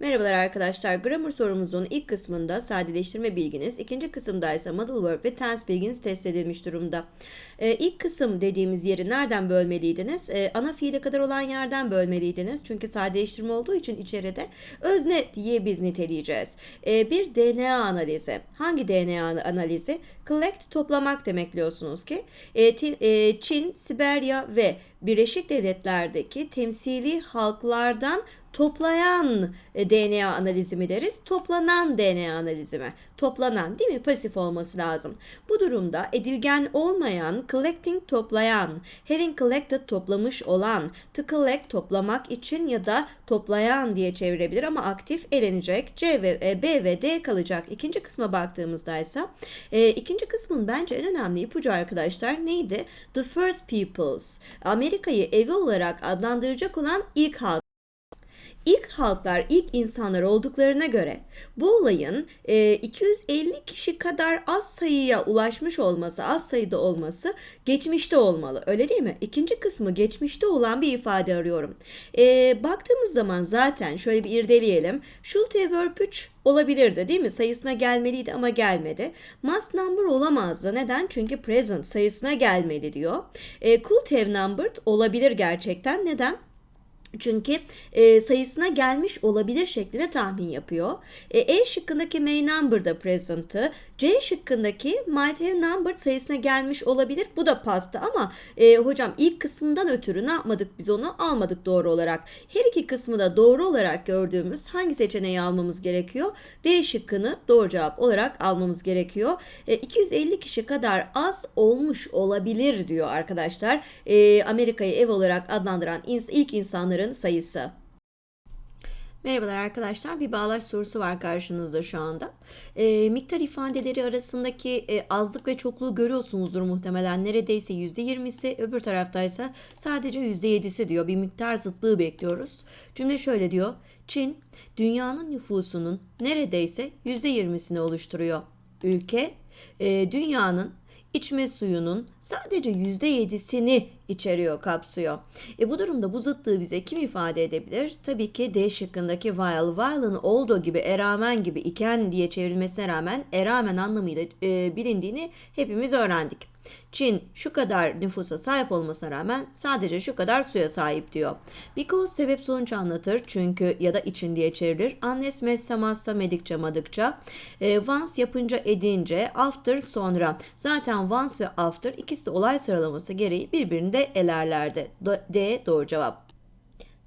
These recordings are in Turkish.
Merhabalar arkadaşlar. Grammar sorumuzun ilk kısmında sadeleştirme bilginiz, ikinci kısımda ise modal verb ve tense bilginiz test edilmiş durumda. Ee, ilk kısım dediğimiz yeri nereden bölmeliydiniz? Ee, ana fiile kadar olan yerden bölmeliydiniz. Çünkü sadeleştirme olduğu için içeride özne diye biz niteleyeceğiz. Ee, bir DNA analizi. Hangi DNA analizi? Collect toplamak demek biliyorsunuz ki. Ee, e, Çin, Siberya ve Birleşik Devletler'deki temsili halklardan toplayan e, DNA analizi mi deriz? Toplanan DNA analizi mi? Toplanan değil mi? Pasif olması lazım. Bu durumda edilgen olmayan, collecting toplayan, having collected toplamış olan, to collect toplamak için ya da toplayan diye çevirebilir ama aktif elenecek. C ve e, B ve D kalacak. İkinci kısma baktığımızda ise e, ikinci kısmın bence en önemli ipucu arkadaşlar neydi? The first peoples. Amerika'yı evi olarak adlandıracak olan ilk halk. İlk halklar, ilk insanlar olduklarına göre bu olayın e, 250 kişi kadar az sayıya ulaşmış olması, az sayıda olması geçmişte olmalı. Öyle değil mi? İkinci kısmı geçmişte olan bir ifade arıyorum. E, baktığımız zaman zaten şöyle bir irdeleyelim. Have verb 3 olabilirdi değil mi? Sayısına gelmeliydi ama gelmedi. Must number olamazdı. Neden? Çünkü present sayısına gelmedi diyor. E, could have numbered olabilir gerçekten. Neden? Çünkü e, sayısına gelmiş olabilir şeklinde tahmin yapıyor. E, e şıkkındaki may number da present'ı. C şıkkındaki might have numbered sayısına gelmiş olabilir. Bu da pastı ama e, hocam ilk kısmından ötürü ne yapmadık biz onu almadık doğru olarak. Her iki kısmı da doğru olarak gördüğümüz hangi seçeneği almamız gerekiyor? D şıkkını doğru cevap olarak almamız gerekiyor. E, 250 kişi kadar az olmuş olabilir diyor arkadaşlar. E, Amerika'yı ev olarak adlandıran ins- ilk insanların sayısı. Merhabalar arkadaşlar. Bir bağlaç sorusu var karşınızda şu anda. E, miktar ifadeleri arasındaki e, azlık ve çokluğu görüyorsunuzdur muhtemelen. Neredeyse %20'si öbür taraftaysa sadece %7'si diyor. Bir miktar zıtlığı bekliyoruz. Cümle şöyle diyor. Çin dünyanın nüfusunun neredeyse %20'sini oluşturuyor. Ülke e, dünyanın içme suyunun sadece %7'sini içeriyor, kapsıyor. E bu durumda bu zıtlığı bize kim ifade edebilir? Tabii ki D şıkkındaki while. While'ın olduğu gibi eramen gibi iken diye çevrilmesine rağmen eramen anlamıyla e, bilindiğini hepimiz öğrendik. Çin şu kadar nüfusa sahip olmasına rağmen sadece şu kadar suya sahip diyor. Because sebep sonuç anlatır çünkü ya da için diye çevrilir. Unless mezza massa medikçe madıkça. E, once yapınca edince after sonra. Zaten once ve after ikisi de olay sıralaması gereği birbirini de elerlerdi. D doğru cevap.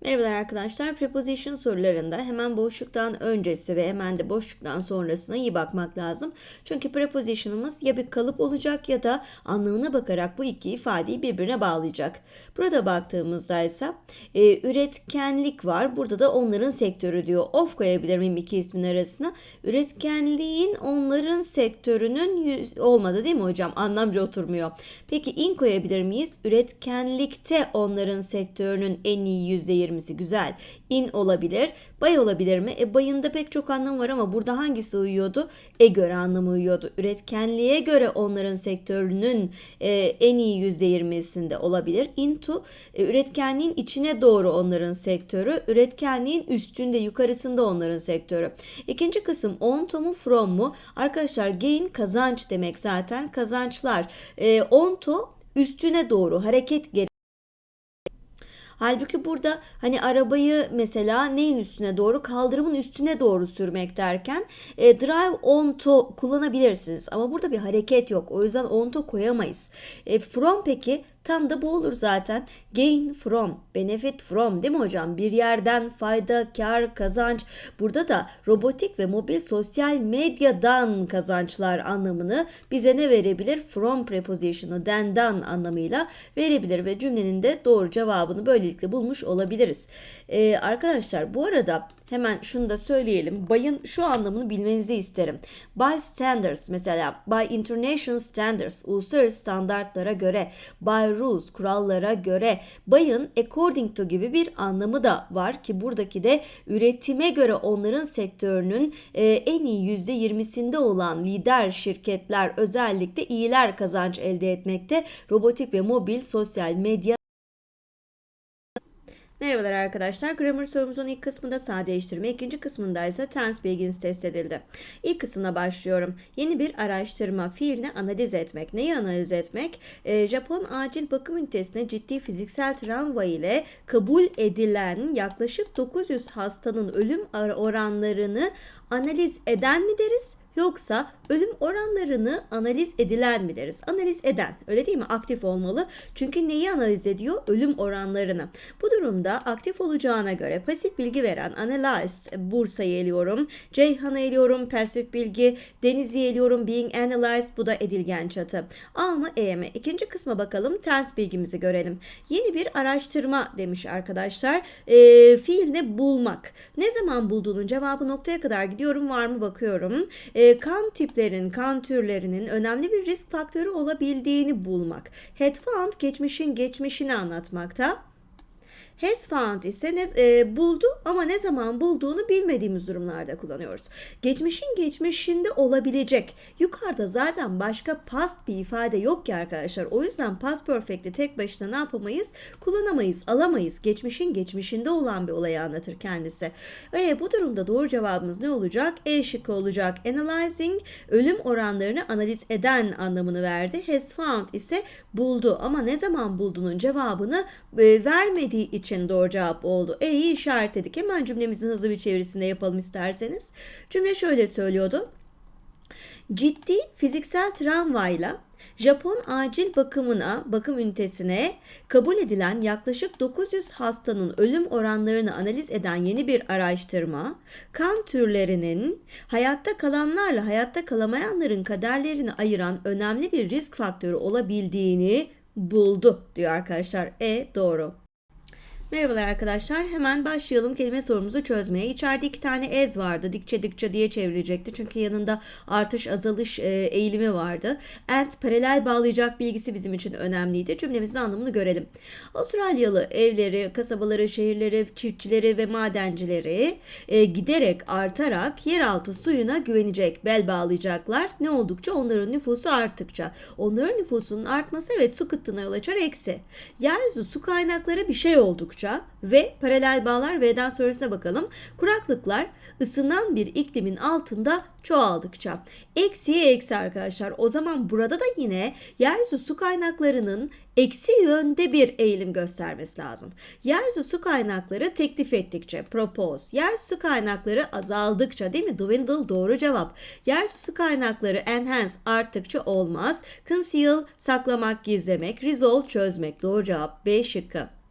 Merhabalar arkadaşlar. Preposition sorularında hemen boşluktan öncesi ve hemen de boşluktan sonrasına iyi bakmak lazım. Çünkü preposition'ımız ya bir kalıp olacak ya da anlamına bakarak bu iki ifadeyi birbirine bağlayacak. Burada baktığımızda ise e, üretkenlik var. Burada da onların sektörü diyor. Of koyabilir miyim iki ismin arasına? Üretkenliğin onların sektörünün olmadı değil mi hocam? Anlamca oturmuyor. Peki in koyabilir miyiz? Üretkenlikte onların sektörünün en iyi %20'si güzel. In olabilir. Bay olabilir mi? E bayında pek çok anlamı var ama burada hangisi uyuyordu? E göre anlamı uyuyordu. Üretkenliğe göre onların sektörünün e, en iyi %20'sinde olabilir. Into e, üretkenliğin içine doğru onların sektörü. Üretkenliğin üstünde yukarısında onların sektörü. İkinci kısım on to mu from mu? Arkadaşlar gain kazanç demek zaten. Kazançlar. E, on to üstüne doğru hareket geri. Halbuki burada hani arabayı mesela neyin üstüne doğru kaldırımın üstüne doğru sürmek derken e, drive on to kullanabilirsiniz. Ama burada bir hareket yok. O yüzden on to koyamayız. E, from peki tam da bu olur zaten. Gain from, benefit from değil mi hocam? Bir yerden fayda, kar, kazanç. Burada da robotik ve mobil sosyal medyadan kazançlar anlamını bize ne verebilir? From preposition'ı dendan anlamıyla verebilir ve cümlenin de doğru cevabını böylelikle bulmuş olabiliriz. Ee, arkadaşlar bu arada hemen şunu da söyleyelim. Bay'ın şu anlamını bilmenizi isterim. By standards mesela by international standards uluslararası standartlara göre by rules kurallara göre bay'ın according to gibi bir anlamı da var ki buradaki de üretime göre onların sektörünün e, en iyi %20'sinde olan lider şirketler özellikle iyiler kazanç elde etmekte. Robotik ve mobil sosyal medya Merhabalar arkadaşlar. Grammar sorumuzun ilk kısmında sadeleştirme, ikinci kısmında ise tense begins test edildi. İlk kısmına başlıyorum. Yeni bir araştırma, fiilini analiz etmek. Neyi analiz etmek? Ee, Japon acil bakım ünitesine ciddi fiziksel travma ile kabul edilen yaklaşık 900 hastanın ölüm oranlarını analiz eden mi deriz? Yoksa ölüm oranlarını analiz edilen mi deriz? Analiz eden. Öyle değil mi? Aktif olmalı. Çünkü neyi analiz ediyor? Ölüm oranlarını. Bu durumda aktif olacağına göre pasif bilgi veren analyzed Bursa'yı eliyorum. Ceyhan'ı eliyorum. Pasif bilgi. Deniz'i eliyorum. Being analyzed. Bu da edilgen çatı. A mı E mi? İkinci kısma bakalım. Tense bilgimizi görelim. Yeni bir araştırma demiş arkadaşlar. E, fiil ne? Bulmak. Ne zaman bulduğunun cevabı noktaya kadar gidiyorum. Var mı bakıyorum. E, kan tiplerinin, kan türlerinin önemli bir risk faktörü olabildiğini bulmak. Had found geçmişin geçmişini anlatmakta. Has found ise ne, e, buldu ama ne zaman bulduğunu bilmediğimiz durumlarda kullanıyoruz. Geçmişin geçmişinde olabilecek. Yukarıda zaten başka past bir ifade yok ki arkadaşlar. O yüzden past perfect'i tek başına ne yapamayız? Kullanamayız, alamayız. Geçmişin geçmişinde olan bir olayı anlatır kendisi. Ve bu durumda doğru cevabımız ne olacak? E şıkkı olacak. Analyzing ölüm oranlarını analiz eden anlamını verdi. Has found ise buldu ama ne zaman bulduğunun cevabını e, vermediği için için doğru cevap oldu. E'yi işaretledik. Hemen cümlemizin hızlı bir çevirisinde yapalım isterseniz. Cümle şöyle söylüyordu. Ciddi fiziksel travmayla Japon acil bakımına, bakım ünitesine kabul edilen yaklaşık 900 hastanın ölüm oranlarını analiz eden yeni bir araştırma, kan türlerinin hayatta kalanlarla hayatta kalamayanların kaderlerini ayıran önemli bir risk faktörü olabildiğini buldu diyor arkadaşlar. E doğru. Merhabalar arkadaşlar. Hemen başlayalım kelime sorumuzu çözmeye. İçeride iki tane ez vardı. Dikçe dikçe diye çevrilecekti. Çünkü yanında artış azalış e, eğilimi vardı. And paralel bağlayacak bilgisi bizim için önemliydi. Cümlemizin anlamını görelim. Avustralyalı evleri, kasabaları, şehirleri, çiftçileri ve madencileri e, giderek artarak yeraltı suyuna güvenecek, bel bağlayacaklar. Ne oldukça onların nüfusu arttıkça. Onların nüfusunun artması evet su kıtlığına yol açar eksi. Yeryüzü su kaynakları bir şey oldukça oldukça ve paralel bağlar V'den sonrasına bakalım. Kuraklıklar ısınan bir iklimin altında çoğaldıkça. Eksiye eksi arkadaşlar. O zaman burada da yine yeryüzü su kaynaklarının eksi yönde bir eğilim göstermesi lazım. Yeryüzü su kaynakları teklif ettikçe, propose. Yeryüzü su kaynakları azaldıkça değil mi? Dwindle doğru cevap. Yeryüzü su kaynakları enhance arttıkça olmaz. Conceal saklamak, gizlemek. Resolve çözmek doğru cevap. B şıkkı.